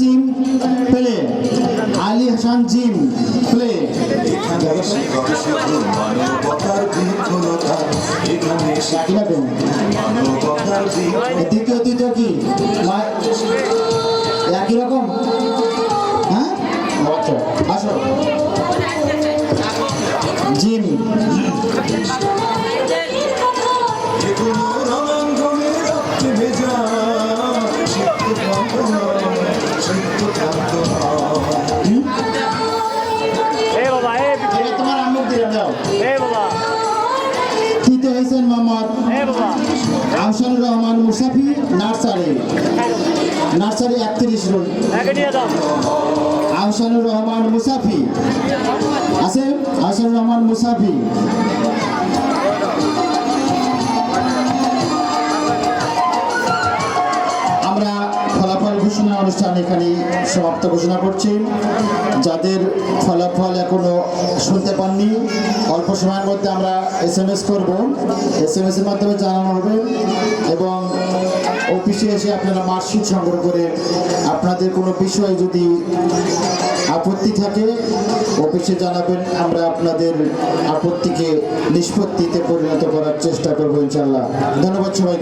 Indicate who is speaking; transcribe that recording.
Speaker 1: Gym play. Ali Hasan gym play. দ্বিতীয় তৃতীয় কি? একই রকম? তৃতীয় হয়েছেন মোহাম্মদ আহসানুর রহমান মুসাফি নার্সারি। নার্সারি একত্রিশ রোড আহসানুর রহমান মুসাফি আছে? আহসানুর রহমান মুসাফি ঘোষণা অনুষ্ঠান এখানে সমাপ্ত ঘোষণা করছি। যাদের ফলাফল এখনও শুনতে পাননি, অল্প সময়ের মধ্যে আমরা এস এম এস করব। এস এম এস এর মাধ্যমে জানানো হবে এবং অফিসে এসে আপনারা মার্কশিট সংগ্রহ করে আপনাদের কোনো বিষয়ে যদি আপত্তি থাকে, অফিসে জানাবেন, আমরা আপনাদের আপত্তিকে নিষ্পত্তিতে পরিণত করার চেষ্টা করব ইনশাল্লাহ ধন্যবাদ সবাই